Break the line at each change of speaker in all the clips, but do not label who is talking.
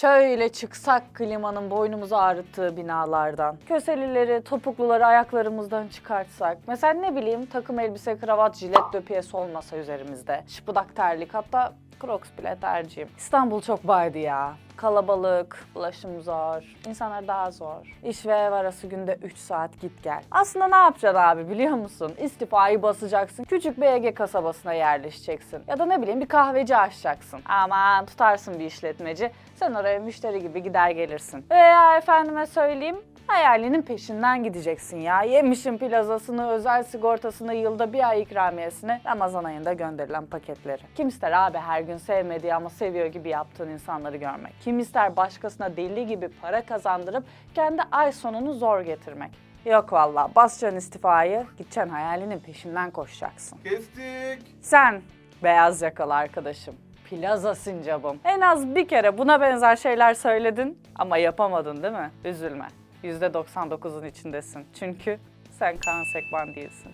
Şöyle çıksak klimanın boynumuzu ağrıttığı binalardan. Köselileri, topukluları ayaklarımızdan çıkartsak. Mesela ne bileyim takım elbise, kravat, jilet döpiyesi olmasa üzerimizde. Şıpıdak terlik hatta Crocs bile tercihim. İstanbul çok baydı ya. Kalabalık, ulaşım zor, insanlar daha zor. İş ve ev arası günde 3 saat git gel. Aslında ne yapacaksın abi biliyor musun? İstifayı basacaksın, küçük bir Ege kasabasına yerleşeceksin. Ya da ne bileyim bir kahveci açacaksın. Aman tutarsın bir işletmeci, sen oraya müşteri gibi gider gelirsin. Veya efendime söyleyeyim, Hayalinin peşinden gideceksin ya. Yemişin plazasını, özel sigortasını, yılda bir ay ikramiyesini, Ramazan ayında gönderilen paketleri. Kim ister abi her gün sevmediği ama seviyor gibi yaptığın insanları görmek? Kim ister başkasına deli gibi para kazandırıp kendi ay sonunu zor getirmek? Yok valla basacaksın istifayı, gideceksin hayalinin peşinden koşacaksın.
Kestik.
Sen beyaz yakalı arkadaşım. Plaza sincabım. En az bir kere buna benzer şeyler söyledin ama yapamadın değil mi? Üzülme. %99'un içindesin. Çünkü sen Kaan Sekban değilsin.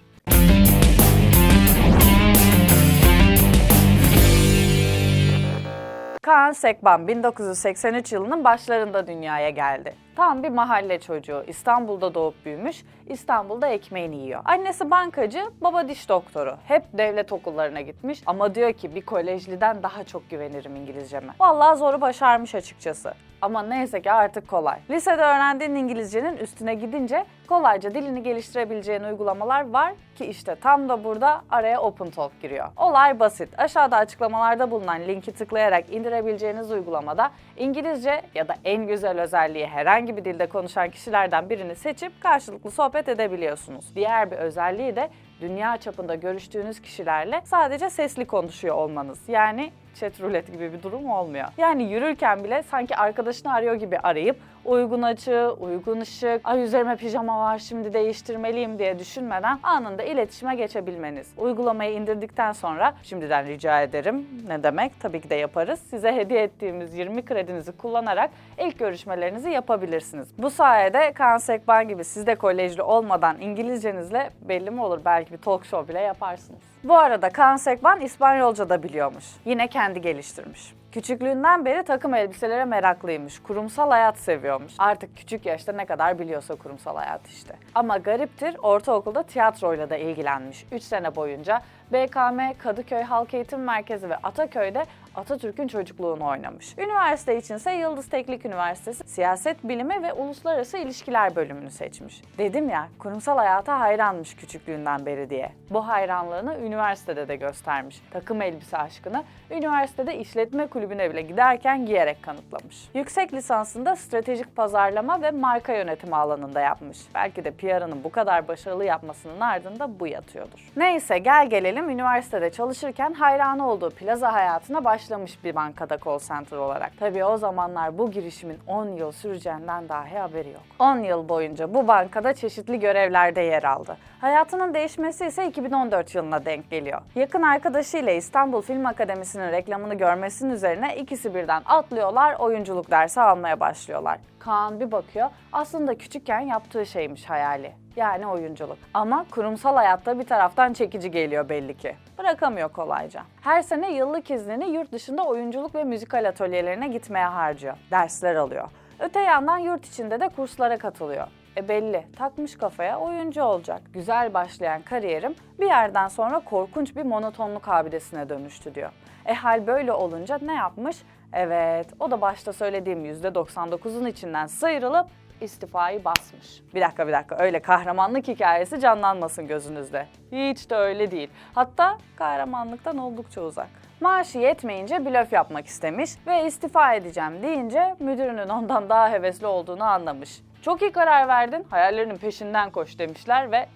Kaan Sekban 1983 yılının başlarında dünyaya geldi. Tam bir mahalle çocuğu. İstanbul'da doğup büyümüş, İstanbul'da ekmeğini yiyor. Annesi bankacı, baba diş doktoru. Hep devlet okullarına gitmiş ama diyor ki bir kolejliden daha çok güvenirim İngilizceme. Vallahi zoru başarmış açıkçası. Ama neyse ki artık kolay. Lisede öğrendiğin İngilizcenin üstüne gidince kolayca dilini geliştirebileceğin uygulamalar var ki işte tam da burada araya OpenTalk giriyor. Olay basit. Aşağıda açıklamalarda bulunan linki tıklayarak indirebileceğiniz uygulamada İngilizce ya da en güzel özelliği herhangi bir dilde konuşan kişilerden birini seçip karşılıklı sohbet edebiliyorsunuz. Diğer bir özelliği de dünya çapında görüştüğünüz kişilerle sadece sesli konuşuyor olmanız. Yani chat roulette gibi bir durum olmuyor. Yani yürürken bile sanki arkadaşını arıyor gibi arayıp uygun açı, uygun ışık, ay üzerime pijama var şimdi değiştirmeliyim diye düşünmeden anında iletişime geçebilmeniz. Uygulamayı indirdikten sonra şimdiden rica ederim. Ne demek? Tabii ki de yaparız. Size hediye ettiğimiz 20 kredinizi kullanarak ilk görüşmelerinizi yapabilirsiniz. Bu sayede Kaan Sekban gibi siz de kolejli olmadan İngilizcenizle belli mi olur belki bir talk show bile yaparsınız. Bu arada Kaan Sekban İspanyolca da biliyormuş. Yine kendi geliştirmiş. Küçüklüğünden beri takım elbiselere meraklıymış. Kurumsal hayat seviyormuş. Artık küçük yaşta ne kadar biliyorsa kurumsal hayat işte. Ama gariptir ortaokulda tiyatroyla da ilgilenmiş. 3 sene boyunca BKM, Kadıköy Halk Eğitim Merkezi ve Ataköy'de Atatürk'ün çocukluğunu oynamış. Üniversite içinse Yıldız Teknik Üniversitesi Siyaset Bilimi ve Uluslararası İlişkiler bölümünü seçmiş. Dedim ya kurumsal hayata hayranmış küçüklüğünden beri diye. Bu hayranlığını üniversitede de göstermiş. Takım elbise aşkını üniversitede işletme kulübüne bile giderken giyerek kanıtlamış. Yüksek lisansında stratejik pazarlama ve marka yönetimi alanında yapmış. Belki de PR'ının bu kadar başarılı yapmasının ardında bu yatıyordur. Neyse gel gelelim üniversitede çalışırken hayranı olduğu plaza hayatına başlamış bir bankada call center olarak. Tabii o zamanlar bu girişimin 10 yıl süreceğinden dahi haberi yok. 10 yıl boyunca bu bankada çeşitli görevlerde yer aldı. Hayatının değişmesi ise 2014 yılına denk geliyor. Yakın arkadaşıyla İstanbul Film Akademisi'nin reklamını görmesinin üzerine ikisi birden atlıyorlar, oyunculuk dersi almaya başlıyorlar. Kaan bir bakıyor, aslında küçükken yaptığı şeymiş hayali. Yani oyunculuk. Ama kurumsal hayatta bir taraftan çekici geliyor belli ki. Bırakamıyor kolayca. Her sene yıllık iznini yurt dışında oyunculuk ve müzikal atölyelerine gitmeye harcıyor. Dersler alıyor. Öte yandan yurt içinde de kurslara katılıyor. E belli, takmış kafaya oyuncu olacak. Güzel başlayan kariyerim bir yerden sonra korkunç bir monotonluk abidesine dönüştü diyor. E hal böyle olunca ne yapmış? Evet, o da başta söylediğim %99'un içinden sıyrılıp istifayı basmış. Bir dakika bir dakika öyle kahramanlık hikayesi canlanmasın gözünüzde. Hiç de öyle değil. Hatta kahramanlıktan oldukça uzak. Maaşı yetmeyince blöf yapmak istemiş ve istifa edeceğim deyince müdürünün ondan daha hevesli olduğunu anlamış. Çok iyi karar verdin, hayallerinin peşinden koş demişler ve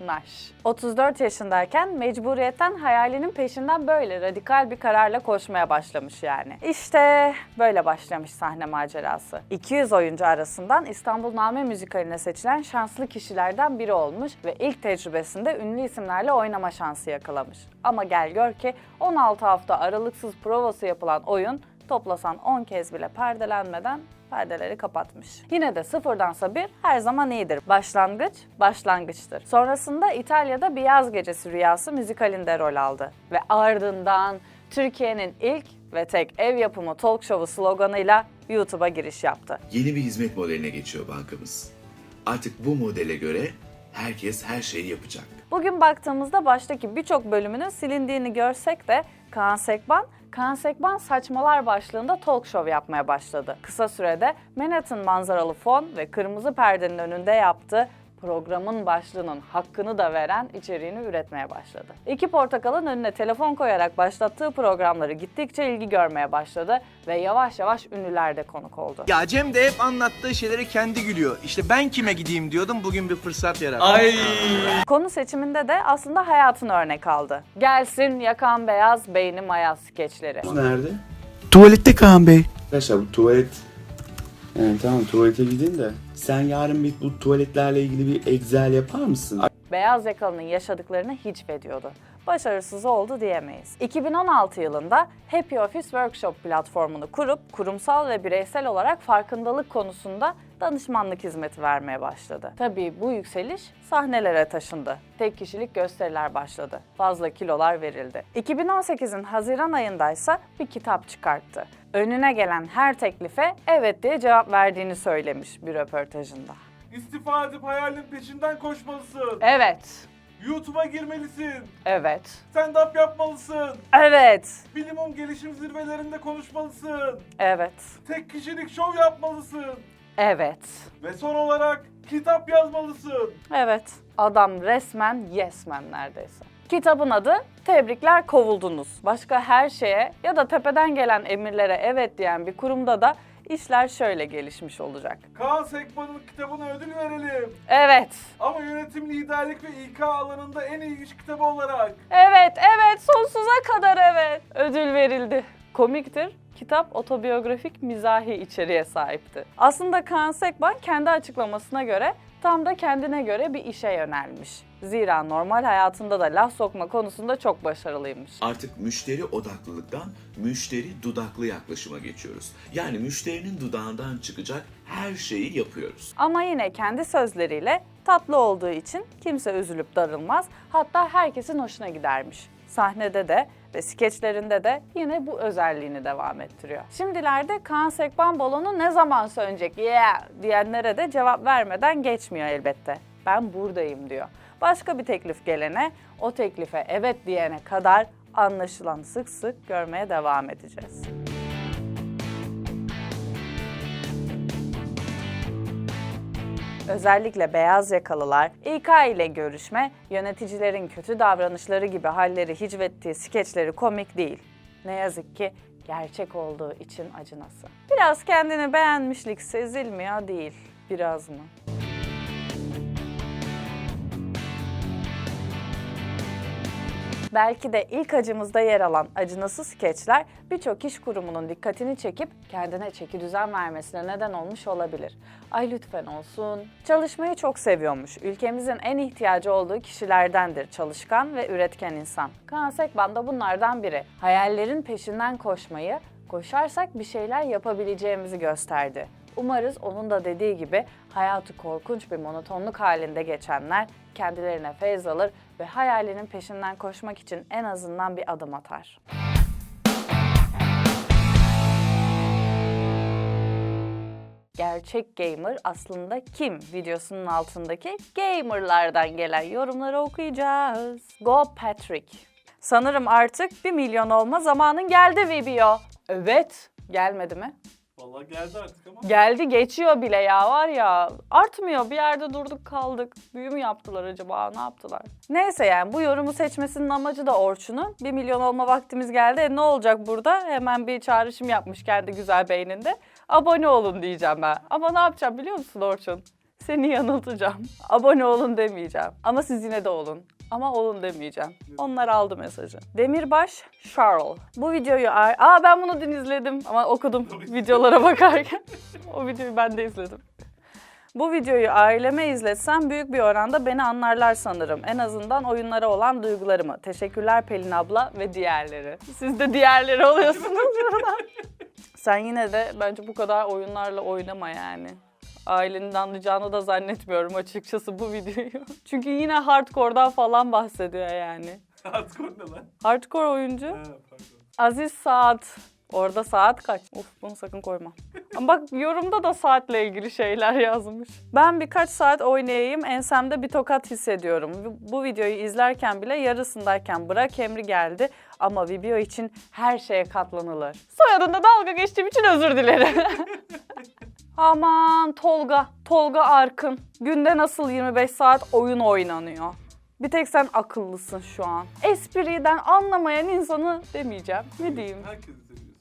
naş. 34 yaşındayken mecburiyetten hayalinin peşinden böyle radikal bir kararla koşmaya başlamış yani. İşte böyle başlamış sahne macerası. 200 oyuncu arasından İstanbul Name müzikaline seçilen şanslı kişilerden biri olmuş ve ilk tecrübesinde ünlü isimlerle oynama şansı yakalamış. Ama gel gör ki 16 hafta aralıksız provası yapılan oyun toplasan 10 kez bile perdelenmeden perdeleri kapatmış. Yine de sıfırdansa bir her zaman iyidir. Başlangıç, başlangıçtır. Sonrasında İtalya'da bir yaz gecesi rüyası müzikalinde rol aldı. Ve ardından Türkiye'nin ilk ve tek ev yapımı talk show'u sloganıyla YouTube'a giriş yaptı.
Yeni bir hizmet modeline geçiyor bankamız. Artık bu modele göre herkes her şeyi yapacak.
Bugün baktığımızda baştaki birçok bölümünün silindiğini görsek de Kaan Sekban, Kaan Sekban Saçmalar başlığında talk show yapmaya başladı. Kısa sürede Manhattan manzaralı fon ve kırmızı perdenin önünde yaptığı programın başlığının hakkını da veren içeriğini üretmeye başladı. İki portakalın önüne telefon koyarak başlattığı programları gittikçe ilgi görmeye başladı ve yavaş yavaş ünlüler de konuk oldu.
Ya Cem de hep anlattığı şeyleri kendi gülüyor. İşte ben kime gideyim diyordum bugün bir fırsat yarattı.
Ay.
Konu seçiminde de aslında hayatını örnek aldı. Gelsin yakan beyaz, beynim ayaz skeçleri.
Nerede?
Tuvalette Kaan Bey.
Arkadaşlar bu tuvalet... Yani tamam tuvalete gidin de sen yarın bir bu tuvaletlerle ilgili bir Excel yapar mısın?
Beyaz yakalının yaşadıklarını hicvediyordu. Başarısız oldu diyemeyiz. 2016 yılında Happy Office Workshop platformunu kurup kurumsal ve bireysel olarak farkındalık konusunda danışmanlık hizmeti vermeye başladı. Tabii bu yükseliş sahnelere taşındı. Tek kişilik gösteriler başladı. Fazla kilolar verildi. 2018'in Haziran ayındaysa bir kitap çıkarttı. Önüne gelen her teklife evet diye cevap verdiğini söylemiş bir röportajında.
İstifa edip hayalin peşinden koşmalısın.
Evet,
YouTube'a girmelisin.
evet,
Stand-up yapmalısın.
evet,
Bilimum gelişim zirvelerinde konuşmalısın.
evet.
Tek kişilik şov yapmalısın.
Evet.
Ve son olarak kitap yazmalısın.
Evet. Adam resmen yes man neredeyse. Kitabın adı Tebrikler Kovuldunuz. Başka her şeye ya da tepeden gelen emirlere evet diyen bir kurumda da işler şöyle gelişmiş olacak.
Kaan Sekman'ın kitabına ödül verelim.
Evet.
Ama yönetim, liderlik ve İK alanında en iyi iş kitabı olarak.
Evet, evet, sonsuza kadar evet. Ödül verildi. Komiktir. Kitap otobiyografik mizahi içeriğe sahipti. Aslında Kaan Sekban kendi açıklamasına göre tam da kendine göre bir işe yönelmiş. Zira normal hayatında da laf sokma konusunda çok başarılıymış.
Artık müşteri odaklılıktan müşteri dudaklı yaklaşıma geçiyoruz. Yani müşterinin dudağından çıkacak her şeyi yapıyoruz.
Ama yine kendi sözleriyle tatlı olduğu için kimse üzülüp darılmaz. Hatta herkesin hoşuna gidermiş. Sahnede de ve skeçlerinde de yine bu özelliğini devam ettiriyor. Şimdilerde Kaan Sekban balonu ne zaman sönecek yeah diyenlere de cevap vermeden geçmiyor elbette. Ben buradayım diyor. Başka bir teklif gelene, o teklife evet diyene kadar anlaşılan sık sık görmeye devam edeceğiz. Özellikle beyaz yakalılar İK ile görüşme, yöneticilerin kötü davranışları gibi halleri hicvettiği skeçleri komik değil. Ne yazık ki gerçek olduğu için acınası. Biraz kendini beğenmişlik sezilmiyor değil, biraz mı? Belki de ilk acımızda yer alan acınası skeçler birçok iş kurumunun dikkatini çekip kendine çeki düzen vermesine neden olmuş olabilir. Ay lütfen olsun. Çalışmayı çok seviyormuş. Ülkemizin en ihtiyacı olduğu kişilerdendir çalışkan ve üretken insan. Kaan Sekban da bunlardan biri. Hayallerin peşinden koşmayı, koşarsak bir şeyler yapabileceğimizi gösterdi. Umarız onun da dediği gibi hayatı korkunç bir monotonluk halinde geçenler kendilerine feyz alır ve hayalinin peşinden koşmak için en azından bir adım atar. Gerçek gamer aslında kim videosunun altındaki gamerlardan gelen yorumları okuyacağız. Go Patrick. Sanırım artık 1 milyon olma zamanın geldi video. Evet, gelmedi mi?
Vallahi geldi artık ama.
Geldi geçiyor bile ya var ya artmıyor bir yerde durduk kaldık. Büyü mü yaptılar acaba ne yaptılar? Neyse yani bu yorumu seçmesinin amacı da Orçun'un. 1 milyon olma vaktimiz geldi. E, ne olacak burada? Hemen bir çağrışım yapmış kendi güzel beyninde. Abone olun diyeceğim ben. Ama ne yapacağım biliyor musun Orçun? Seni yanıltacağım. Abone olun demeyeceğim. Ama siz yine de olun. Ama olun demeyeceğim. Onlar aldı mesajı. Demirbaş Charles. Bu videoyu... Aa ben bunu dün izledim ama okudum videolara bakarken. o videoyu ben de izledim. Bu videoyu aileme izletsem büyük bir oranda beni anlarlar sanırım. En azından oyunlara olan duygularımı. Teşekkürler Pelin abla ve diğerleri. Siz de diğerleri oluyorsunuz. Sen yine de bence bu kadar oyunlarla oynama yani. Ailenin anlayacağını da zannetmiyorum açıkçası bu videoyu. Çünkü yine hardcore'dan falan bahsediyor yani.
Hardcore ne lan?
Hardcore oyuncu
Ha, pardon.
Aziz Saat Orada saat kaç? Uf bunu sakın koyma. Ama bak yorumda da saatle ilgili şeyler yazmış. Ben birkaç saat oynayayım ensemde bir tokat hissediyorum. Bu- Bu videoyu izlerken bile yarısındayken bırak emri geldi. Ama video için her şeye katlanılır. Soyadında dalga geçtiğim için özür dilerim. Aman Tolga, Tolga Arkın. Günde nasıl 25 saat oyun oynanıyor? Bir tek sen akıllısın şu an. Espriden anlamayan insanı demeyeceğim. Ne diyeyim?
Herkesi seviyorsun.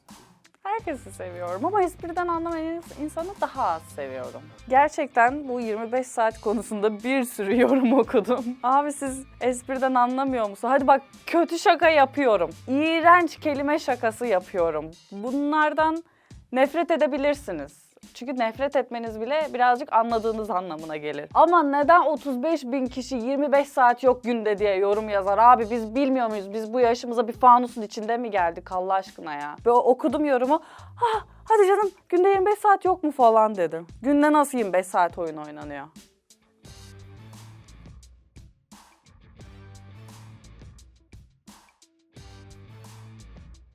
Herkesi seviyorum ama espriden anlamayan insanı daha az seviyorum. Gerçekten bu 25 saat konusunda bir sürü yorum okudum. Abi siz espriden anlamıyor musun? Hadi bak kötü şaka yapıyorum. İğrenç kelime şakası yapıyorum. Bunlardan nefret edebilirsiniz. Çünkü nefret etmeniz bile birazcık anladığınız anlamına gelir. Ama neden 35 bin kişi 25 saat yok günde diye yorum yazar? Abi biz bilmiyor muyuz? Biz bu yaşımıza bir fanusun içinde mi geldik Allah aşkına ya? Ve okudum yorumu. Ah hadi canım günde 25 saat yok mu falan dedim. Günde nasıl 25 saat oyun oynanıyor?